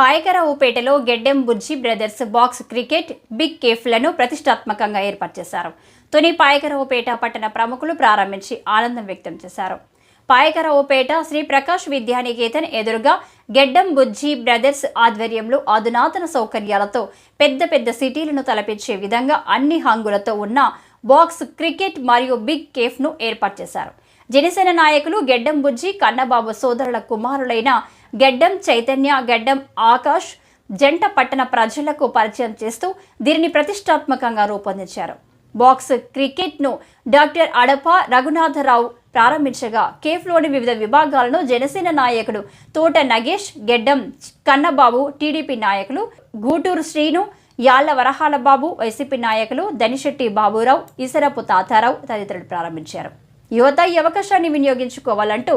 పాయకరావుపేటలో Geddem Bujji brothers box cricket big కేఫ్లను ప్రతిష్టాత్మకంగా ఏర్పాటు చేశారు. తొని పాయకరావుపేట పట్టణ ప్రముఖులు ప్రారంభించి ఆనందం వ్యక్తం చేశారు. పాయకరావుపేట శ్రీ ప్రకాష్ విద్యానికేతన్ ఎదురుగా గెడ్డం బుజ్జి బ్రదర్స్ ఆధ్వర్యంలో అధునాతన సౌకర్యాలతో పెద్ద పెద్ద సిటీలను తలపించే విధంగా అన్ని హంగులతో ఉన్న బాక్స్ క్రికెట్ మరియు బిగ్ కేఫ్ను ఏర్పాటు చేశారు. జనసేన నాయకులు గెడ్డం బుజ్జి కన్నబాబు సోదరుల కుమారులైన గెడ్డం చైతన్య గెడ్డం ఆకాష్ జంట పట్టణ ప్రజలకు పరిచయం చేస్తూ దీనిని ప్రతిష్టాత్మకంగా రూపొందించారు. బాక్స్ క్రికెట్ను డాక్టర్ అడప రఘునాథరావు ప్రారంభించగా కేఫ్లోని వివిధ విభాగాలను జనసేన నాయకుడు తోట నగేష్ గెడ్డం కన్నబాబు టీడీపీ నాయకులు గూటూరు శ్రీను యాళ్ళ వరహాల బాబు వైసీపీ నాయకులు దనిశెట్టి బాబురావు ఇసరపు తాతారావు తదితరులు ప్రారంభించారు. యువత ఈ అవకాశాన్ని వినియోగించుకోవాలంటూ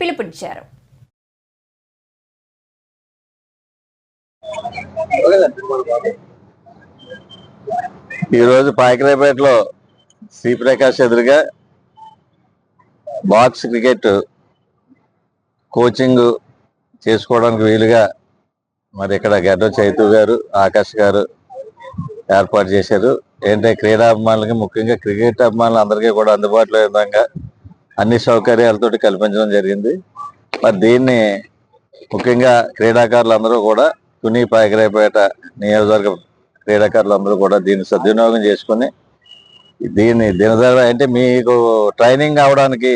పిలుపునిచ్చారు. ఈరోజు పాకిరేపేటలో శ్రీ ప్రకాష్ ఎదురుగా బాక్స్ క్రికెట్ కోచింగ్ చేసుకోవడానికి వీలుగా మరి ఇక్కడ గడ్డ చైతు గారు ఆకాష్ గారు ఏర్పాటు చేశారు. ఏంటంటే క్రీడా అభిమానులకి ముఖ్యంగా క్రికెట్ అభిమానులు అందరికీ కూడా అందుబాటులో విధంగా అన్ని సౌకర్యాలతోటి కల్పించడం జరిగింది. మరి దీన్ని ముఖ్యంగా క్రీడాకారులు అందరూ కూడా తుని పాయకరాపేట నియోజకవర్గ క్రీడాకారులు అందరూ కూడా దీన్ని సద్వినియోగం చేసుకుని దీన్ని దినదర అంటే మీకు ట్రైనింగ్ అవడానికి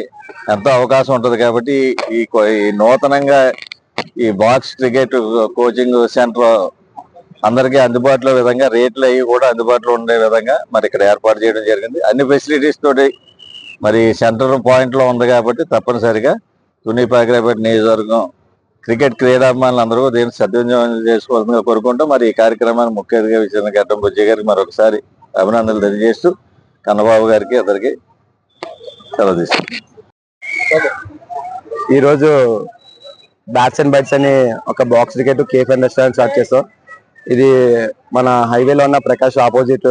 ఎంతో అవకాశం ఉంటుంది కాబట్టి ఈ ఈ నూతనంగా ఈ బాక్స్ క్రికెట్ కోచింగ్ సెంటర్ అందరికీ అందుబాటులో విధంగా రేట్లు అవి కూడా అందుబాటులో ఉండే విధంగా మరి ఇక్కడ ఏర్పాటు చేయడం జరిగింది. అన్ని ఫెసిలిటీస్ తోటి మరి సెంటర్ పాయింట్లో ఉంది కాబట్టి తప్పనిసరిగా తుని పాకరాపేట నియోజకవర్గం క్రికెట్ క్రీడాభిమానులు అందరూ దీన్ని సద్వినియోగం చేసుకోవాలని కోరుకుంటూ మరి ఈ కార్యక్రమాన్ని ముఖ్య అతిథిగా ఇచ్చిన గడ్డం బుజ్జి గారికి మరొకసారి అభినందనలు తెలియజేస్తూ కన్నబాబు గారికి అందరికీ సెలవు తీసుకుంటాం ఈరోజు బ్యాట్స్ అండ్ బైట్స్ అని ఒక box cricket cafe and restaurant start చేస్తాం. ఇది మన హైవేలో ఉన్న ప్రకాష్ ఆపోజిట్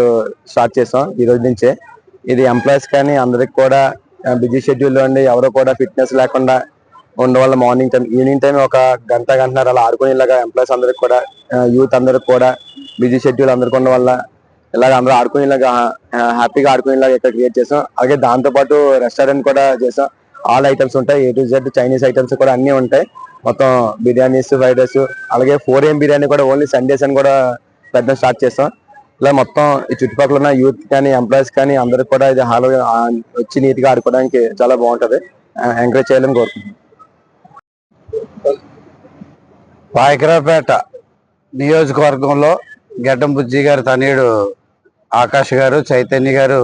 స్టార్ట్ చేసాం ఈ రోజు నుంచే. ఇది ఎంప్లాయీస్ కానీ అందరికి కూడా బిజీ షెడ్యూల్ ఉండి ఎవరు కూడా ఫిట్నెస్ లేకుండా ఉండవల్ల మార్నింగ్ టైం ఈవినింగ్ టైం ఒక గంట గంటన్నర అలా ఆడుకునేలాగా ఎంప్లాయీస్ అందరికి కూడా యూత్ అందరికి కూడా బిజీ షెడ్యూల్ అందరికి ఉండడం వల్ల ఇలాగ అందరూ ఆడుకునేలాగా హ్యాపీగా ఆడుకునేలాగా ఇక్కడ క్రియేట్ చేసాం. అలాగే దాంతో పాటు రెస్టారెంట్ కూడా చేసాం. ఆల్ ఐటమ్స్ ఉంటాయి A to Z Chinese items కూడా అన్నీ ఉంటాయి. మొత్తం బిర్యానీస్ ఫ్రైడ్ రైస్ అలాగే ఫోర్ ఏం బిర్యానీ కూడా ఓన్లీ సండేస్ అని కూడా పెట్టడం స్టార్ట్ చేస్తాం. ఇలా మొత్తం ఈ చుట్టుపక్కల ఉన్న యూత్ కానీ ఎంప్లాయీస్ కానీ అందరికి కూడా ఇది హాల్ వచ్చి నీట్గా ఆడుకోవడానికి చాలా బాగుంటుంది. ఎంకరేజ్ చేయాలని కోరుకుంటున్నాం. పాయకరాపేట నియోజకవర్గంలో గడ్డంబుజ్జి గారు తనయుడు ఆకాష్ గారు చైతన్య గారు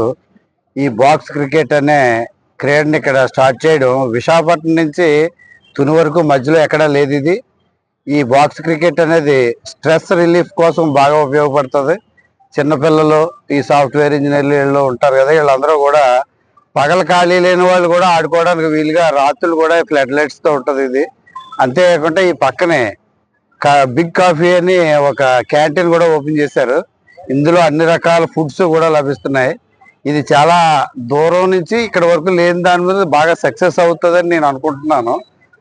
ఈ బాక్స్ క్రికెట్ అనే క్రీడని ఇక్కడ స్టార్ట్ చేయడం విశాఖపట్నం నుంచి తుని వరకు మధ్యలో ఎక్కడా లేదు ఇది. ఈ బాక్స్ క్రికెట్ అనేది స్ట్రెస్ రిలీఫ్ కోసం బాగా ఉపయోగపడుతుంది. చిన్నపిల్లలు ఈ సాఫ్ట్వేర్ ఇంజనీర్లు ఉంటారు కదా వీళ్ళందరూ కూడా పగల ఖాళీ లేని వాళ్ళు కూడా ఆడుకోవడానికి వీలుగా రాత్రులు కూడా ఫ్లడ్ లైట్స్తో ఉంటుంది ఇది. అంతేకాకుండా ఈ పక్కనే కా- బిగ్ కాఫీ అని ఒక క్యాంటీన్ కూడా ఓపెన్ చేశారు. ఇందులో అన్ని రకాల ఫుడ్స్ కూడా లభిస్తున్నాయి. ఇది చాలా దూరం నుంచి ఇక్కడ వరకు లేని దాని మీద బాగా సక్సెస్ అవుతుందని నేను అనుకుంటున్నాను.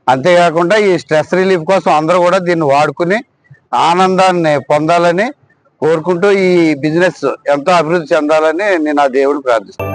అంతేకాకుండా ఈ స్ట్రెస్ రిలీఫ్ కోసం అందరూ కూడా దీన్ని వాడుకుని ఆనందాన్ని పొందాలని కోరుకుంటూ ఈ బిజినెస్ ఎంతో అభివృద్ధి చెందాలని నేను ఆ దేవుడిని ప్రార్థిస్తాను